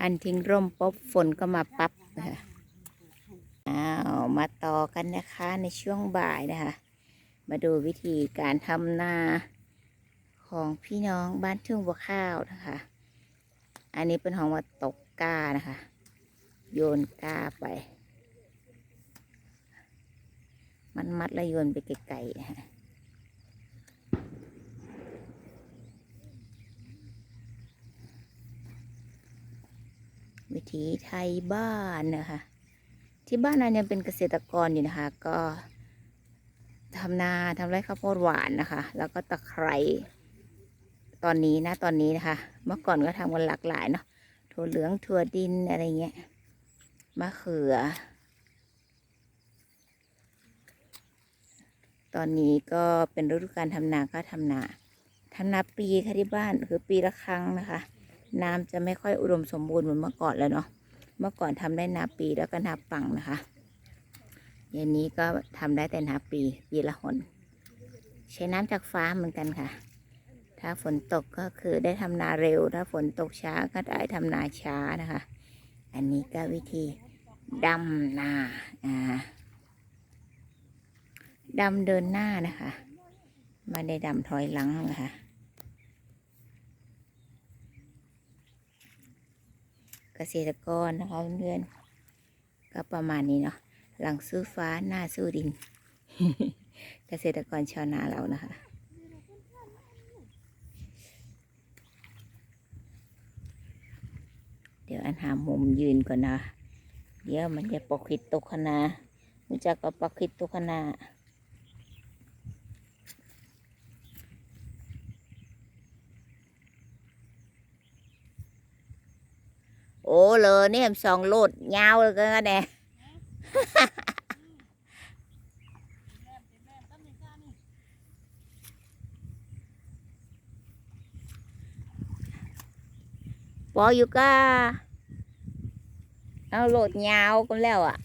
อันทิ้งร่มปุ๊บฝนก็มาปั๊บนะคะอ้าวมาต่อกันนะคะในช่วงบ่ายนะคะ มาดูวิธีการทำนาของพี่น้องบ้านทุ่งบัวข้าวนะคะ อันนี้เป็นของว่าตกก้านะคะ โยนก้าไป มันมัดแล้วโยนไปไกลๆนะคะวิ ถีไทยบ้านนะคะที่บ้านนั้นยังเป็นเกษตรกรอยู่นะคะ ก็ทำนาทำไร่ข้าวโพดหวานนะคะ แล้วก็ตะไคร้ตอนนี้นะตอนนี้นะคะ เมื่อก่อนก็ทำกันหลากหลายเนาะถั่วเหลืองถั่วดินอะไรเงี้ยมะเขือ ตอนนี้ก็เป็นฤดูการทำนาก็ทำนาทำนาปีค่ะที่บ้านคือปีละครั้งนะคะ น้ำจะไม่ค่อยอุดมสมบูรณ์เหมือนเมื่อก่อนแล้วเนาะเมื่อก่อนทำได้นาปีแล้วก็นาปังนะคะเดี๋ยวนี้ก็ทำได้แต่นาปีปีละหนใช้น้ำจากฟ้าเหมือนกันค่ะ ถ้าฝนตกก็คือได้ทำนาเร็ว ถ้าฝนตกช้าก็ได้ทำนาช้านะคะ อันนี้ก็วิธีดำนาอ่าดำเดินหน้านะคะไมาได้ดำถอยหลังนะคะ เกษตรกรนะคะเพื่อนๆก็ประมาณนี้เนาะหลังสู้ฟ้าหน้าสู้ดิน เกษตรกรชาวนาเรานะคะเดี๋ยวอันหามุมยืนก่อนนะ เดี๋ยวมันจะปกคิดตกคณารู้จักกับปกคิดตกคณาโอ้ เลยเนี่ยสองโลดยาวเลยก็แน่ปออยู่ก็เอาโหลดยาวกันแล้วอะ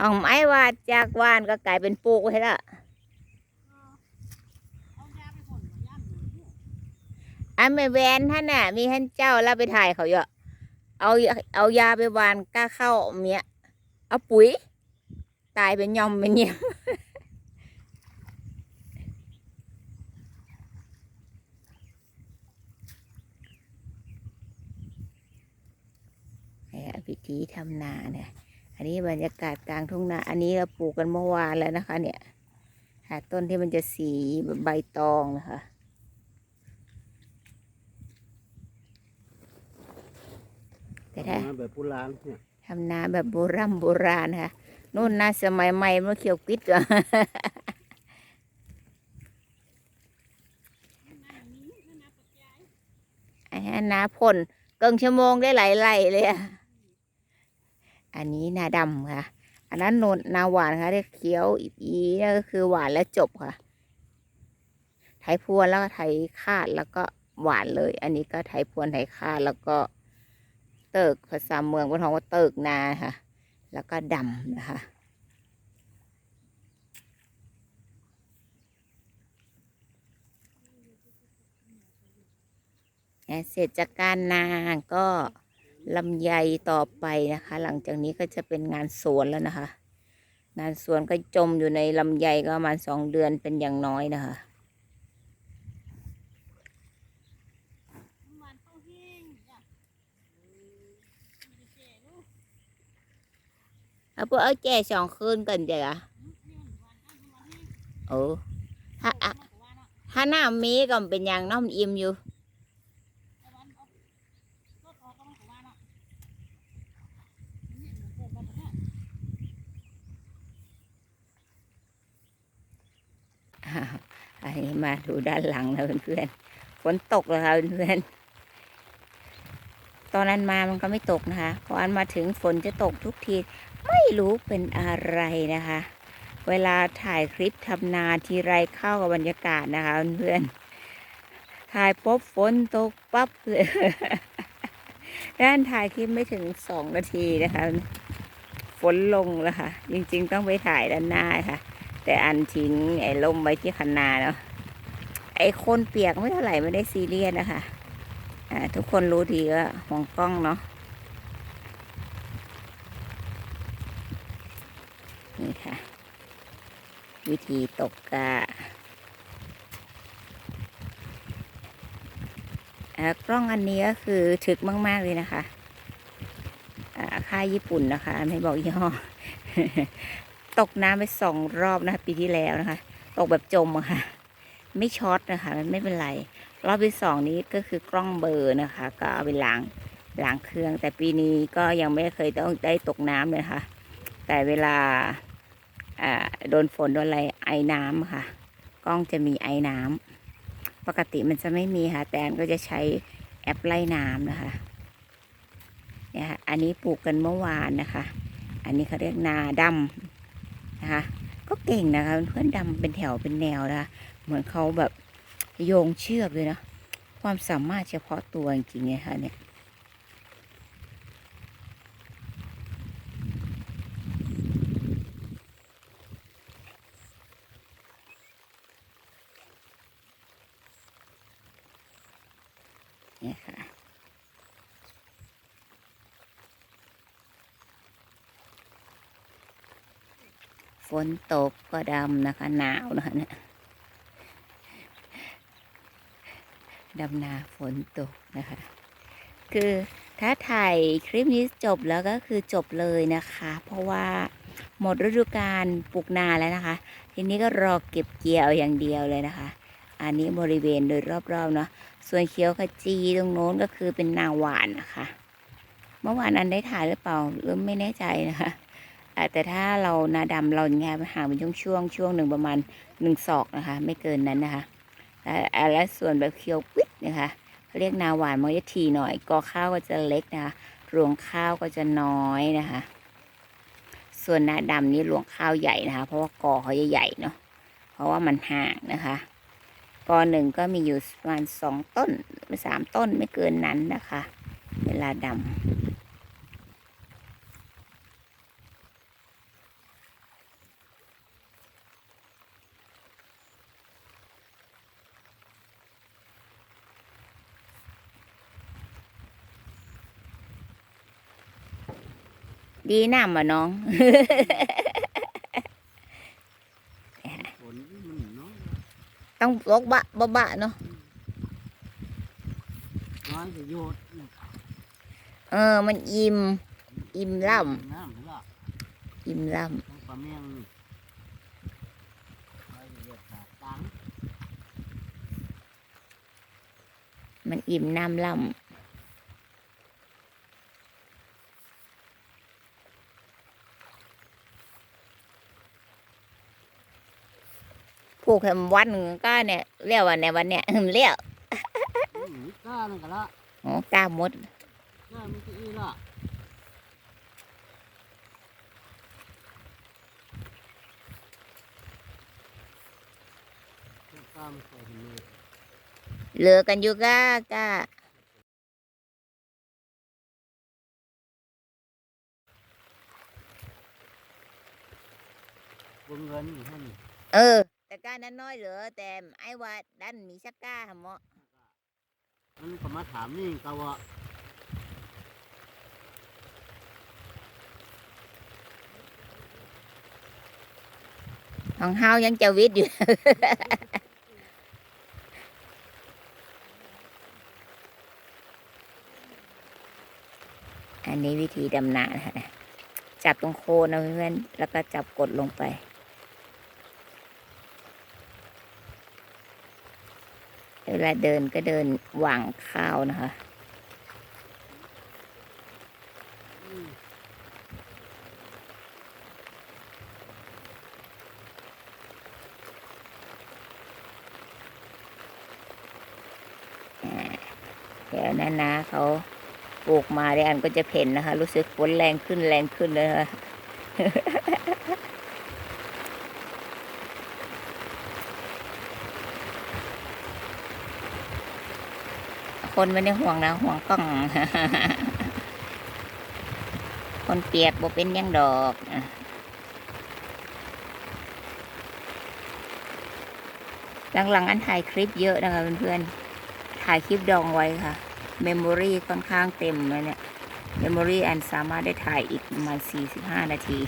ห้องไม้ว่าจากวานก็กลายเป็นปลูกให้ละอันไม่แวนท่านน่ะ มีท่านเจ้าแล้วไปถ่ายเขาเยอะเอาเอายาไปวานกล้าเข้าเมียเอาปุ๋ย ตายเป็นยอมเป็นเงียมเนี่ยพิธีทำนาเนี่ย อันนี้บรรยากาศกลางทุ่งนา อันนี้เราปลูกกันเมื่อวานแล้วนะคะ เนี่ย หาต้นที่มันจะสีแบบใบตองนะคะ แต่ถ้ามาแบบโบราณเนี่ยทำนาแบบโบราณโบราณนะคะนู่นนาสมัยใหม่เมื่อเขียวกิดอะอันนี้นาพ่นเกิงชั่วโมงได้หลายไร่เลยอะ อันนี้นาดำค่ะ อันนั้นโนนนาหวานค่ะที่เขียวอีอีก็คือหวานแล้วจบค่ะ ไถพวนแล้วก็ไถคาดแล้วก็หวานเลย อันนี้ก็ไถพวนไถคาดแล้วก็เติกภาษาเมืองก็ท้องว่าเติกนาค่ะ แล้วก็ดำนะคะเสร็จจากการนาก็ ลำไยต่อไปนะคะ หลังจากนี้ก็จะเป็นงานสวนแล้วนะคะ งานสวนก็จมอยู่ในลำไยก็ประมาณสองเดือนเป็นอย่างน้อยนะคะเอาพวกเอาแจ่สองคืนกันจ้ะโอ้ถ้าอะถ้าหน้ามีก็เป็นอย่างน้อมอิ่มอยู่ อ้าวอันนี้ มาดูด้านหลังแล้วเพื่อนๆฝนตกแล้วค่ะเพื่อนๆตอนนั้นมามันก็ไม่ตกนะคะพออันมาถึงฝนจะตกทุกที ไม่รู้เป็นอะไรนะคะ เวลาถ่ายคลิปทำนาทีไรเข้ากับบรรยากาศนะคะเพื่อนๆถ่ายปุ๊บฝนตกปั๊บเลยด้านถ่ายคลิปไม่ถึงสองนาทีนะคะฝฝนลงแล้วค่ะ จริงๆต้องไปถ่ายด้านหน้าค่ะ แต่อันทิ้งไอ้ล่มไว้ที่คันนาเนาะ ไอ้คนเปียกไม่เท่าไหร่ไม่ได้ซีเรียสนะคะอ่าทุกคนรู้ดีว่าห่วงกล้องเนาะนี่ค่ะ วิธีตกกาอ่ากล้องอันนี้ก็คือถึกมาก ๆ เลยนะคะค่ายญี่ปุ่นนะคะ ไม่บอกยี่ห้อ ตกน้ำไปสองรอบนะคะ ปีที่แล้วนะคะ ตกแบบจมอะค่ะ ไม่ช็อตนะคะมันไม่เป็นไร รอบที่สองนี้ก็คือกล้องเบอร์นะคะ ก็เอาไปล้างล้างเครื่อง แต่ปีนี้ก็ยังไม่เคยต้องได้ตกน้ำเลยค่ะ แต่เวลาอ่าโดนฝนโดนอะไรไอน้ำค่ะ กล้องจะมีไอน้ำปกติมันจะไม่มีค่ะ แต่อันก็จะใช้แอปไล่น้ำนะคะเนี่ยค่ะอันนี้ปลูกกันเมื่อวานนะคะ อันนี้เขาเรียกนาดำนะคะ ก็เก่งนะคะเพื่อนดำเป็นแถวเป็นแนวนะคะ เหมือนเขาแบบโยงเชือกเลยนะ ความสามารถเฉพาะตัวจริงๆเนี่ยค่ะเนี่ยนี่ค่ะฝนตกก็ดำนะคะ หนาวนะคะเนี่ย ดำนาฝนตกนะคะ คือถ้าถ่ายคลิปนี้จบแล้วก็คือจบเลยนะคะ เพราะว่าหมดฤดูกาลปลูกนาแล้วนะคะ ทีนี้ก็รอเก็บเกี่ยวอย่างเดียวเลยนะคะ อันนี้บริเวณโดยรอบๆเนาะส่วนเขียวขจีตรงโน้นก็คือเป็นนาหวานนะคะ เมื่อวานอันได้ถ่ายหรือเปล่าหรือไม่แน่ใจนะคะแต่ถ้าเรานาดำเราแงห่างเป็นช่วงช่วงๆช่วงหนึ่งประมาณหนึ่งศอกนะคะ ไม่เกินนั้นนะคะ และส่วนแบบเขียวปิ นะคะเรียกนาหวานมันจะทีหน่อย กอข้าวก็จะเล็กนะคะรวงข้าวก็จะน้อยนะคะ ส่วนนาดำนี่รวงข้าวใหญ่นะคะ เพราะว่ากอเขาจะใหญ่เนาะเพราะว่ามันห่างนะคะกอหนึ่งก็มีอยู่ประมาณสองต้นหรือสามต้นไม่เกินนั้นนะคะ เวลาดำ ดีน้ำอะน้องฝนมันน้อยต้องลกบะบะบะเนาะน้อยจะโยดนะเออ มันอิ่ม อิ่มล่น้ำเห็นละำอิ่มล่ทั้งปลาเมียงนี่ไปเรียกขาตังำมันอิ่มน้ำล่ำ ผูกแคมวันหนึ่งก็เนี่ยเรียกว่าในวันเนี่ยอืมเรียกอืมนี่กล้านั่นก็ละโอ้กล้ามดกล้ามันจะอีละกล้ามันใส่ถุงมือเหลือกันอยู่ก้าก้าวงเงินอยู่ท่านเออ แต่ก้านั้นน้อยเหลือแต่ไอ้ว่าดันมีสักก้าหะเหมาะมันก็มาถามนี่ก็ว่าของเฮายังจะวิทย์อยู่ อันนี้วิธีดำนานะคะเนี่ยจับตรงโคนนะเพื่อนๆแล้วก็จับกดลงไป เวลาเดินก็เดินหว่างข้าวนะคะเดี๋ยวนั้นนะเขาปลูกมาเดี๋ยวอันก็จะเพ่นนะคะ รู้สึกฝนแรงขึ้นแรงขึ้นเลยค่ะ คนไม่ได้ห่วงนะห่วงกล้อง คนเปียกบ่เป็นยังดอกหลังๆ อันถ่ายคลิปเยอะนะคะเพื่อนๆ ถ่ายคลิปดองไว้ค่ะ เมมโมรี่ค่อนข้างเต็มเลยเนี่ย เมมโมรี่อันสามารถได้ถ่ายอีกประมาณ45 นาที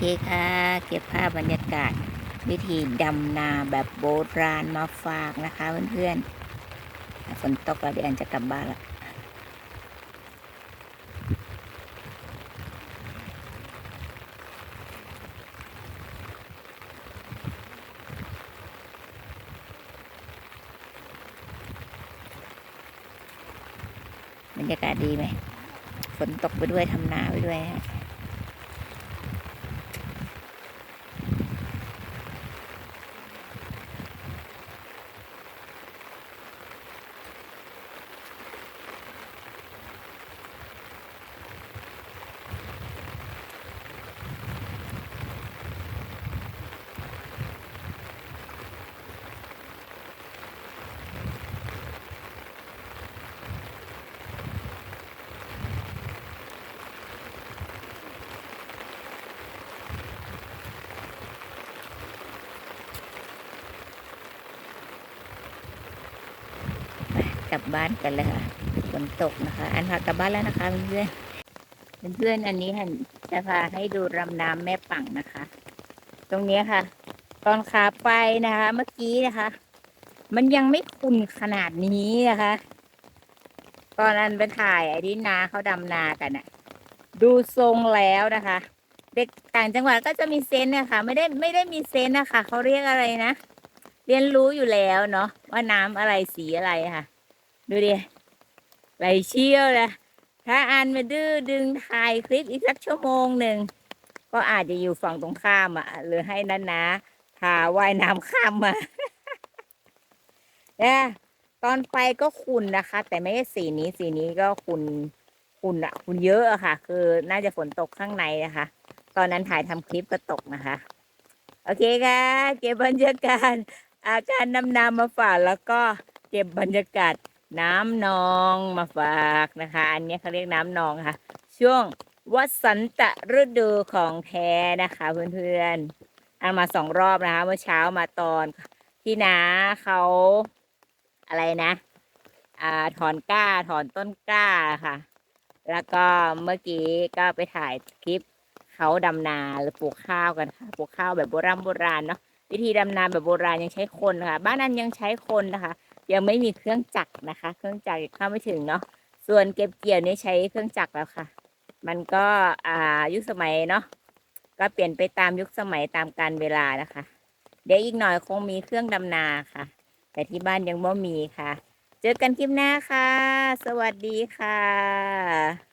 เคค่ะ เก็บภาพบรรยากาศ วิธีดำนาแบบโบราณมาฝากนะคะเพื่อนๆฝนตกแล้วเดี๋ยวอันจะกลับบ้านละบรรยากาศดีไหมฝนตกไปด้วยทำนาไปด้วยฮะ กลับบ้านกันเลยค่ะฝนตกนะคะ อันพากลับบ้านแล้วนะคะเพื่อนเพื่อนอันนี้ค่ะจะพาให้ดูรำน้ำแม่ปังนะคะ ตรงนี้ค่ะ ตอนขาไปนะคะ เมื่อกี้นะคะ มันยังไม่ขุ่นขนาดนี้นะคะ ตอนนั้นไปถ่ายไอ้ที่นาเขาดำนากันน่ะดูทรงแล้วนะคะ เด็กต่างจังหวัดก็จะมีเซนส์นะคะ ไม่ได้ไม่ได้มีเซนส์นะคะเขาเรียกอะไรนะเรียนรู้อยู่แล้วเนาะว่าน้ำอะไรสีอะไรค่ะ ดูดิไหลเชี่ยวเลยถ้าอันมาดื้อดึงถ่ายคลิปอีกสักชั่วโมงหนึ่ง ก็อาจจะอยู่ฝั่งตรงข้ามอะ หรือให้นันนะพาว่ายน้ำข้ามมาเนี่ยตอนไปก็ขุ่นนะคะ แต่ไม่ใช่สีนี้สีนี้ก็ขุ่นขุ่นอะขุ่นเยอะอะค่ะ คือน่าจะฝนตกข้างในนะคะ ตอนนั้นถ่ายทำคลิปก็ตกนะคะ โอเคค่ะ เก็บบรรยากาศอาการนำนามาฝากแล้วก็เก็บบรรยากาศ น้ำนองมาฝากนะคะ อันนี้เขาเรียกน้ำนองค่ะ ช่วงวัสันตฤดูของแท้นะคะ เพื่อนๆอันมาสองรอบนะคะ เมื่อเช้ามาตอนที่นาเขาอะไรนะอ่าถอนกล้าถอนต้นกล้าค่ะ แล้วก็เมื่อกี้ก็ไปถ่ายคลิปเขาดำนาหรือปลูกข้าวกันค่ะปลูกข้าวแบบโบราณโบราณเนาะวิธีดำนาแบบโบราณยังใช้คนค่ะ บ้านนั้นยังใช้คนนะคะ ยังไม่มีเครื่องจักรนะคะ เครื่องจักรยังเข้าไม่ถึงเนาะส่วนเก็บเกี่ยวนี่ใช้เครื่องจักรแล้วค่ะ มันก็อ่ายุคสมัยเนาะก็เปลี่ยนไปตามยุคสมัยตามการเวลานะคะ เดี๋ยวอีกหน่อยคงมีเครื่องดำนาค่ะ แต่ที่บ้านยังไม่มีค่ะ เจอกันคลิปหน้าค่ะ สวัสดีค่ะ